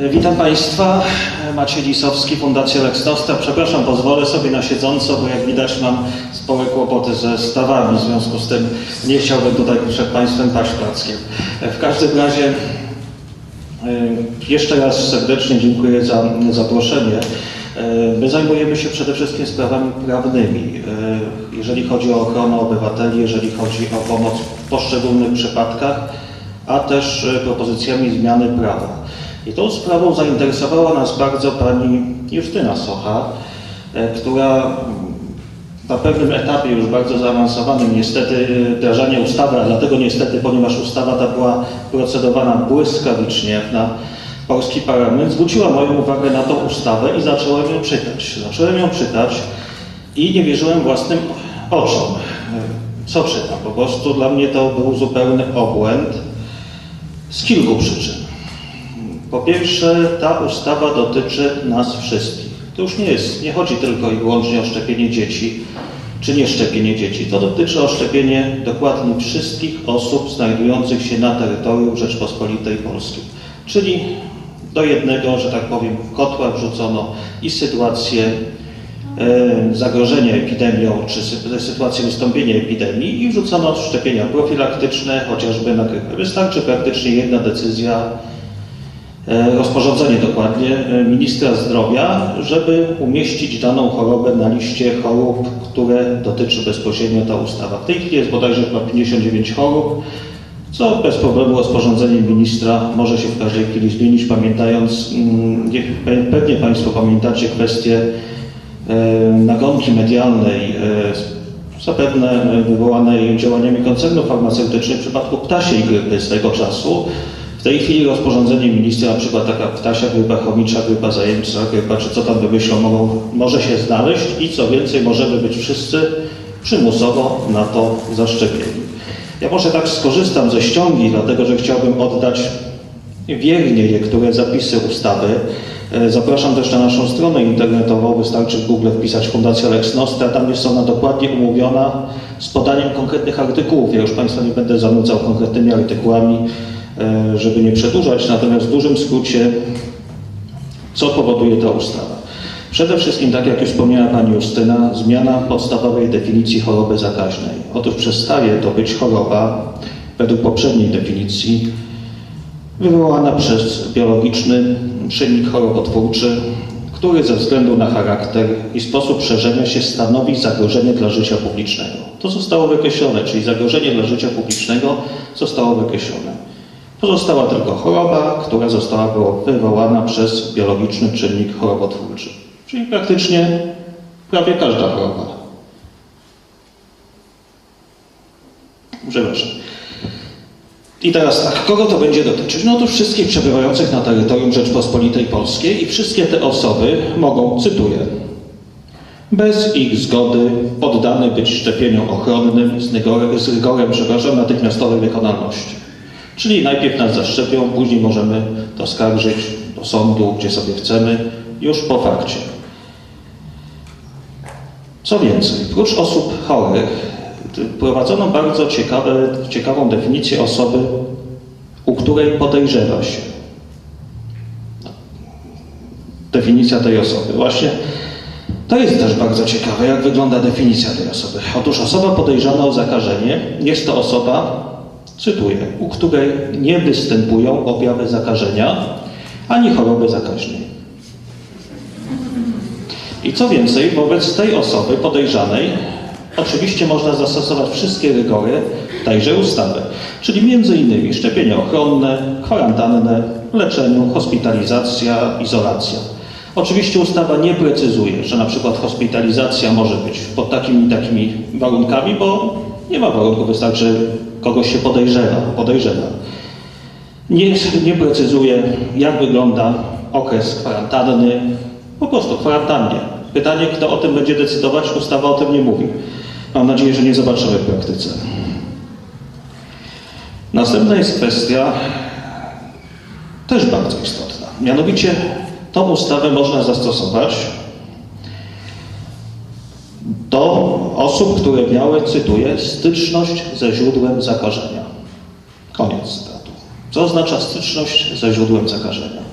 E, Witam Państwa, Maciej Lisowski, Fundacja Lex Nostra. Przepraszam, pozwolę sobie na siedząco, bo jak widać mam spore kłopoty ze stawami, w związku z tym nie chciałbym tutaj przed Państwem paść plackiem. E, W każdym razie e, jeszcze raz serdecznie dziękuję za zaproszenie. My zajmujemy się przede wszystkim sprawami prawnymi, jeżeli chodzi o ochronę obywateli, jeżeli chodzi o pomoc w poszczególnych przypadkach, a też propozycjami zmiany prawa. I tą sprawą zainteresowała nas bardzo pani Justyna Socha, e, która na pewnym etapie już bardzo zaawansowanym niestety wdrażania ustawy, a dlatego niestety, ponieważ ustawa ta była procedowana błyskawicznie na polski parlament, zwróciła moją uwagę na tą ustawę i zacząłem ją czytać. Zacząłem ją czytać i nie wierzyłem własnym oczom. Co czytam? Po prostu dla mnie to był zupełny obłęd z kilku przyczyn. Po pierwsze, ta ustawa dotyczy nas wszystkich. To już nie jest, nie chodzi tylko i wyłącznie o szczepienie dzieci, czy nie szczepienie dzieci. To dotyczy o szczepienie dokładnie wszystkich osób znajdujących się na terytorium Rzeczpospolitej Polskiej. Czyli do jednego, że tak powiem, kotła wrzucono i sytuację e, zagrożenia epidemią, czy sy- sytuację wystąpienia epidemii i wrzucono szczepienia profilaktyczne, chociażby na grypę. Wystarczy praktycznie jedna decyzja rozporządzenie dokładnie e, ministra zdrowia, żeby umieścić daną chorobę na liście chorób, które dotyczy bezpośrednio ta ustawa. W tej chwili jest bodajże chyba 59 chorób, co bez problemu rozporządzeniem ministra może się w każdej chwili zmienić, pamiętając, mm, pewnie Państwo pamiętacie kwestię e, nagonki medialnej, e, zapewne wywołanej działaniami koncernów farmaceutycznych w przypadku ptasiej grypy swego czasu. Tej chwili rozporządzenie ministra, na przykład taka ptasia grypa chomicza, grypa zajęcza, grypa, czy co tam wymyślą, mogą, może się znaleźć i co więcej, możemy być wszyscy przymusowo na to zaszczepieni. Ja może tak skorzystam ze ściągi, dlatego że chciałbym oddać wiernie niektóre zapisy ustawy. E, Zapraszam też na naszą stronę internetową, wystarczy w Google wpisać Fundacja Lex Nostra, tam jest ona dokładnie umówiona z podaniem konkretnych artykułów. Ja już Państwa nie będę zanudzał konkretnymi artykułami, żeby nie przedłużać, natomiast w dużym skrócie, co powoduje ta ustawa? Przede wszystkim, tak jak już wspomniała Pani Justyna, zmiana podstawowej definicji choroby zakaźnej. Otóż przestaje to być choroba, według poprzedniej definicji, wywołana przez biologiczny czynnik chorobotwórczy, który ze względu na charakter i sposób szerzenia się stanowi zagrożenie dla życia publicznego. To zostało wykreślone, czyli zagrożenie dla życia publicznego zostało wykreślone. Pozostała tylko choroba, która została wywołana przez biologiczny czynnik chorobotwórczy. Czyli praktycznie prawie każda choroba. Przepraszam. I teraz tak, kogo to będzie dotyczyć? No to wszystkich przebywających na terytorium Rzeczpospolitej Polskiej i wszystkie te osoby mogą, cytuję, bez ich zgody poddane być szczepieniom ochronnym z rygorem, z rygorem przepraszam, natychmiastowej wykonalności. Czyli najpierw nas zaszczepią, później możemy to skarżyć do sądu, gdzie sobie chcemy, już po fakcie. Co więcej, prócz osób chorych, prowadzono bardzo ciekawe, ciekawą definicję osoby, u której podejrzewa się. Definicja tej osoby. Właśnie to jest też bardzo ciekawe, jak wygląda definicja tej osoby. Otóż osoba podejrzana o zakażenie jest to osoba, cytuję, u której nie występują objawy zakażenia ani choroby zakaźnej. I co więcej, wobec tej osoby podejrzanej oczywiście można zastosować wszystkie rygory tejże ustawy, czyli innymi szczepienia ochronne, kwarantannę, leczeniu, hospitalizacja, izolacja. Oczywiście ustawa nie precyzuje, że na przykład hospitalizacja może być pod takimi i takimi warunkami, bo nie ma warunków, wystarczy kogoś się podejrzewa. podejrzewa. Nie, nie precyzuje, jak wygląda okres kwarantanny, po prostu kwarantannie. Pytanie, kto o tym będzie decydować, ustawa o tym nie mówi. Mam nadzieję, że nie zobaczymy w praktyce. Następna jest kwestia też bardzo istotna. Mianowicie tą ustawę można zastosować do osób, które miały, cytuję, styczność ze źródłem zakażenia. Koniec cytatu. Co oznacza styczność ze źródłem zakażenia?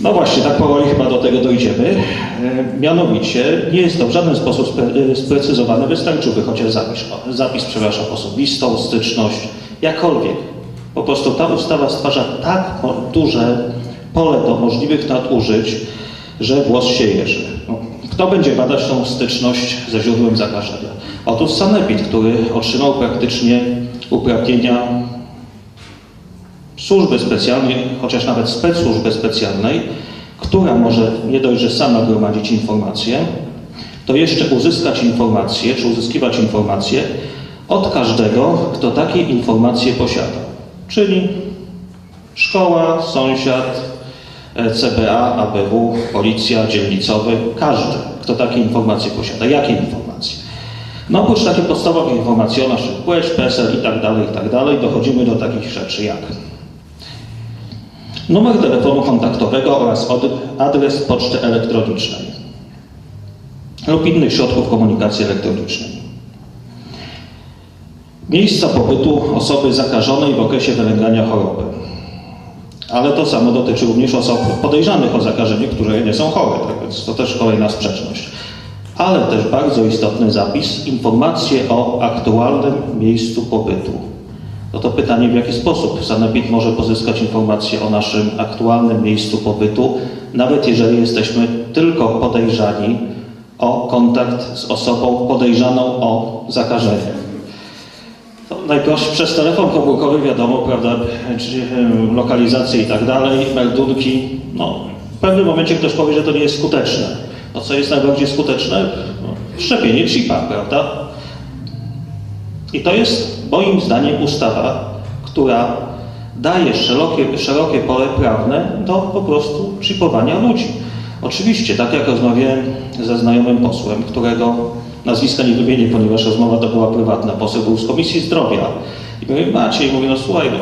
No właśnie, tak powoli chyba do tego dojdziemy. E, Mianowicie nie jest to w żaden sposób e, sprecyzowane, wystarczyłby chociaż zapis, zapis przepraszam, osobistą, styczność, jakkolwiek. Po prostu ta ustawa stwarza tak duże pole do możliwych nadużyć, że włos się jeży. No, Kto będzie badać tą styczność ze źródłem zakażenia? Otóż Sanepid, który otrzymał praktycznie uprawnienia służby specjalnej, chociaż nawet specsłużby specjalnej, która może nie dość, że sama gromadzić informacje, to jeszcze uzyskać informacje, czy uzyskiwać informacje od każdego, kto takie informacje posiada. Czyli szkoła, sąsiad, CBA, ABW, policja, dzielnicowy, każdy, kto takie informacje posiada. Jakie informacje? No oprócz takich podstawowych informacji o naszym płeć, PESEL i tak dalej, i tak dalej, dochodzimy do takich rzeczy jak numer telefonu kontaktowego oraz adres poczty elektronicznej lub innych środków komunikacji elektronicznej. Miejsca pobytu osoby zakażonej w okresie wylęgania choroby. Ale to samo dotyczy również osób podejrzanych o zakażenie, które nie są chore, tak więc to też kolejna sprzeczność. Ale też bardzo istotny zapis, informacje o aktualnym miejscu pobytu. No to pytanie, w jaki sposób Sanepid może pozyskać informacje o naszym aktualnym miejscu pobytu, nawet jeżeli jesteśmy tylko podejrzani o kontakt z osobą podejrzaną o zakażenie. To najprostsze przez telefon komórkowy wiadomo, prawda, czy lokalizacje i tak dalej, meldunki. No, w pewnym momencie ktoś powie, że to nie jest skuteczne. No co jest najbardziej skuteczne? No, szczepienie chipa, prawda? I to jest moim zdaniem ustawa, która daje szerokie, szerokie pole prawne do po prostu chipowania ludzi. Oczywiście, tak jak rozmawiałem ze znajomym posłem, którego nazwiska nie wymienię, ponieważ rozmowa to była prywatna, poseł był z Komisji Zdrowia. I mówię, Maciej, mówię, no słuchaj, no,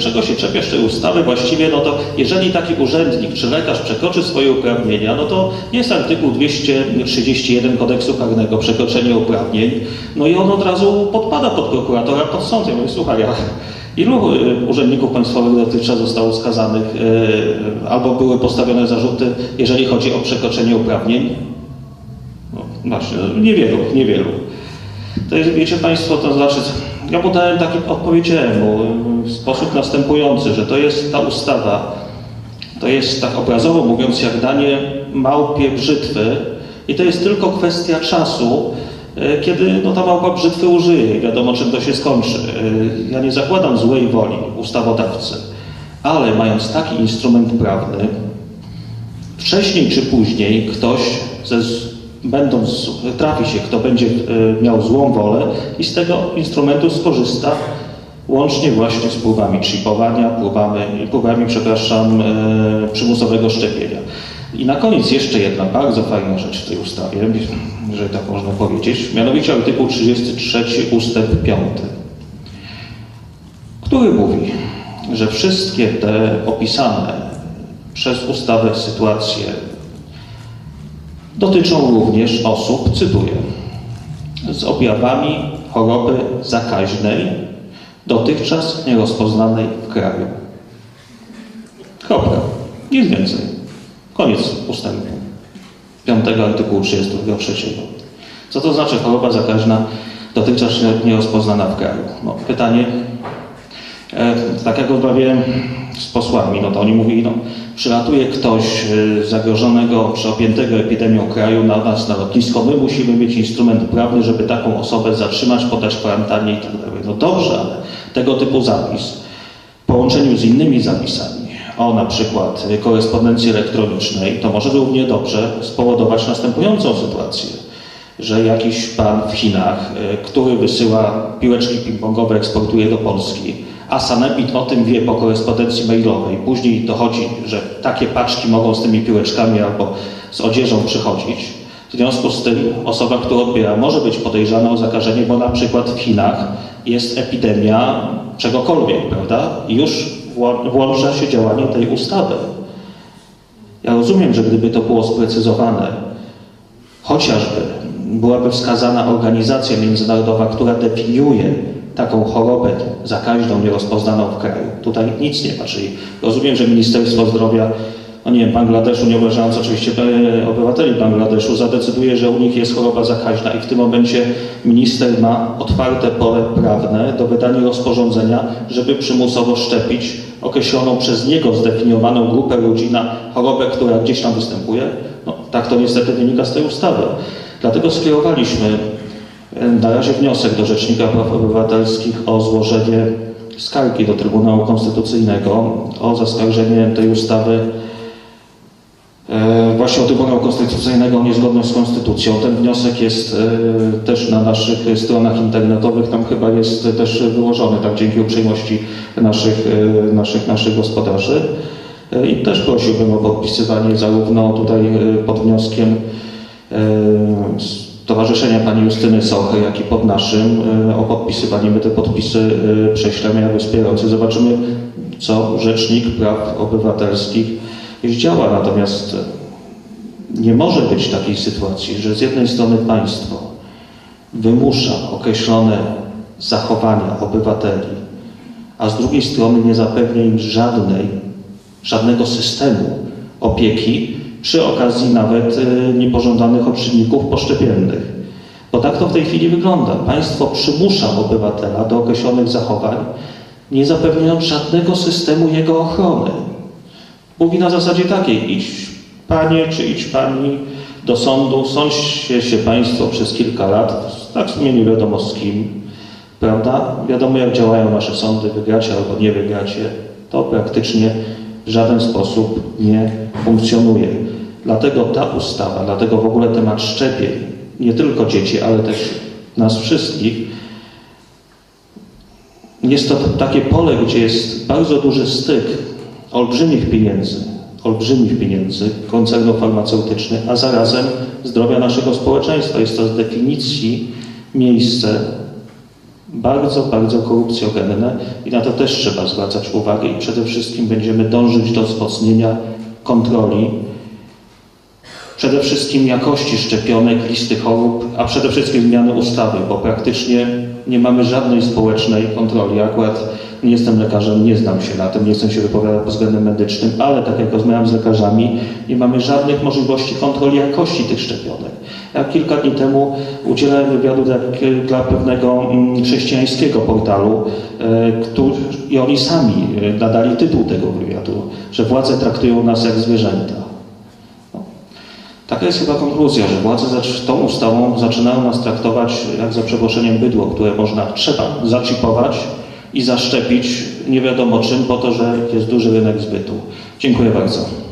czego się czepiasz tej ustawy? Właściwie, no to jeżeli taki urzędnik czy lekarz przekroczy swoje uprawnienia, no to jest artykuł 231 kodeksu karnego, przekroczenie uprawnień, no i on od razu podpada pod prokuratora, pod sąd. Ja mówię, słuchaj, ja Ilu y, urzędników państwowych dotychczas zostało skazanych y, albo były postawione zarzuty, jeżeli chodzi o przekroczenie uprawnień? No, niewielu, niewielu. To jest, wiecie Państwo, to znaczy, ja podałem taki, odpowiedziałem mu w sposób następujący, że to jest ta ustawa, to jest tak obrazowo mówiąc, jak danie małpie brzytwy i to jest tylko kwestia czasu, e, kiedy no, ta małpa brzytwy użyje wiadomo, czym to się skończy. E, Ja nie zakładam złej woli ustawodawcy, ale mając taki instrument prawny, wcześniej czy później ktoś, ze, będąc, trafi się, kto będzie e, miał złą wolę i z tego instrumentu skorzysta, łącznie właśnie z próbami chipowania, próbami, próbami przepraszam, e, przymusowego szczepienia. I na koniec jeszcze jedna bardzo fajna rzecz w tej ustawie, że tak można powiedzieć, mianowicie artykuł 33 ustęp 5, który mówi, że wszystkie te opisane przez ustawę sytuacje dotyczą również osób, cytuję, z objawami choroby zakaźnej, dotychczas nierozpoznanej w kraju. Kropka. Nic więcej. Koniec ustępu 5 artykułu 33. Co to znaczy choroba zakaźna dotychczas nierozpoznana w kraju? No, pytanie, E, tak jak rozmawiałem z posłami, no to oni mówili, no, przylatuje ktoś e, zagrożonego czy objętego epidemią kraju na nas na lotnisko, my musimy mieć instrument prawny, żeby taką osobę zatrzymać, podać kwarantannie i tak. No dobrze, ale tego typu zapis w połączeniu z innymi zapisami o na przykład korespondencji elektronicznej, to może równie dobrze spowodować następującą sytuację że jakiś pan w Chinach, e, który wysyła piłeczki ping-pongowe, eksportuje do Polski, a Sanepid o tym wie po korespondencji mailowej. Później dochodzi, że takie paczki mogą z tymi piłeczkami albo z odzieżą przychodzić. W związku z tym osoba, która odbiera, może być podejrzana o zakażenie, bo na przykład w Chinach jest epidemia czegokolwiek, prawda? I już włącza się działanie tej ustawy. Ja rozumiem, że gdyby to było sprecyzowane, chociażby byłaby wskazana organizacja międzynarodowa, która definiuje taką chorobę zakaźną, nierozpoznaną w kraju. Tutaj nic nie ma, czyli rozumiem, że Ministerstwo Zdrowia no nie wiem, Bangladeszu, nie obrażając oczywiście e, obywateli Bangladeszu, zadecyduje, że u nich jest choroba zakaźna i w tym momencie minister ma otwarte pole prawne do wydania rozporządzenia, żeby przymusowo szczepić określoną przez niego zdefiniowaną grupę ludzi na chorobę, która gdzieś tam występuje. No, tak to niestety wynika z tej ustawy. Dlatego skierowaliśmy e, na razie wniosek do Rzecznika Praw Obywatelskich o złożenie skargi do Trybunału Konstytucyjnego o zaskarżenie tej ustawy e, właśnie o Trybunału Konstytucyjnego o niezgodność z Konstytucją. Ten wniosek jest e, też na naszych stronach internetowych, tam chyba jest też wyłożony, tak dzięki uprzejmości naszych, naszych, naszych gospodarzy. I też prosiłbym o podpisywanie zarówno tutaj pod wnioskiem Stowarzyszenia Pani Justyny Sochy, jak i pod naszym e, o podpisywanie. My te podpisy e, prześlemy jako wspierający. Zobaczymy, co Rzecznik Praw Obywatelskich działa. Natomiast nie może być takiej sytuacji, że z jednej strony państwo wymusza określone zachowania obywateli, a z drugiej strony nie zapewnia im żadnej, żadnego systemu opieki przy okazji nawet y, niepożądanych odczynników poszczepiennych. Bo tak to w tej chwili wygląda. Państwo przymusza obywatela do określonych zachowań, nie zapewniając żadnego systemu jego ochrony. Mówi na zasadzie takiej, idź panie czy idź pani do sądu, sądźcie się państwo przez kilka lat, tak w sumie nie wiadomo z kim, prawda? Wiadomo jak działają nasze sądy, wygracie albo nie wygracie. To praktycznie w żaden sposób nie funkcjonuje. Dlatego ta ustawa, dlatego w ogóle temat szczepień, nie tylko dzieci, ale też nas wszystkich, jest to takie pole, gdzie jest bardzo duży styk olbrzymich pieniędzy, olbrzymich pieniędzy koncernów farmaceutycznych, a zarazem zdrowia naszego społeczeństwa. Jest to z definicji miejsce bardzo, bardzo korupcjogenne i na to też trzeba zwracać uwagę i przede wszystkim będziemy dążyć do wzmocnienia kontroli, przede wszystkim jakości szczepionek, listy chorób, a przede wszystkim zmiany ustawy, bo praktycznie nie mamy żadnej społecznej kontroli. Akurat nie jestem lekarzem, nie znam się na tym, nie chcę się wypowiadać pod względem medycznym, ale tak jak rozmawiam z lekarzami, nie mamy żadnych możliwości kontroli jakości tych szczepionek. Ja kilka dni temu udzielałem wywiadu dla, dla pewnego mm, chrześcijańskiego portalu e, który, i oni sami e, nadali tytuł tego wywiadu, że władze traktują nas jak zwierzęta. Taka jest chyba konkluzja, że władze tą ustawą zaczynają nas traktować jak za przeproszeniem bydło, które można, trzeba zaczipować i zaszczepić nie wiadomo czym, po to, że jest duży rynek zbytu. Dziękuję bardzo.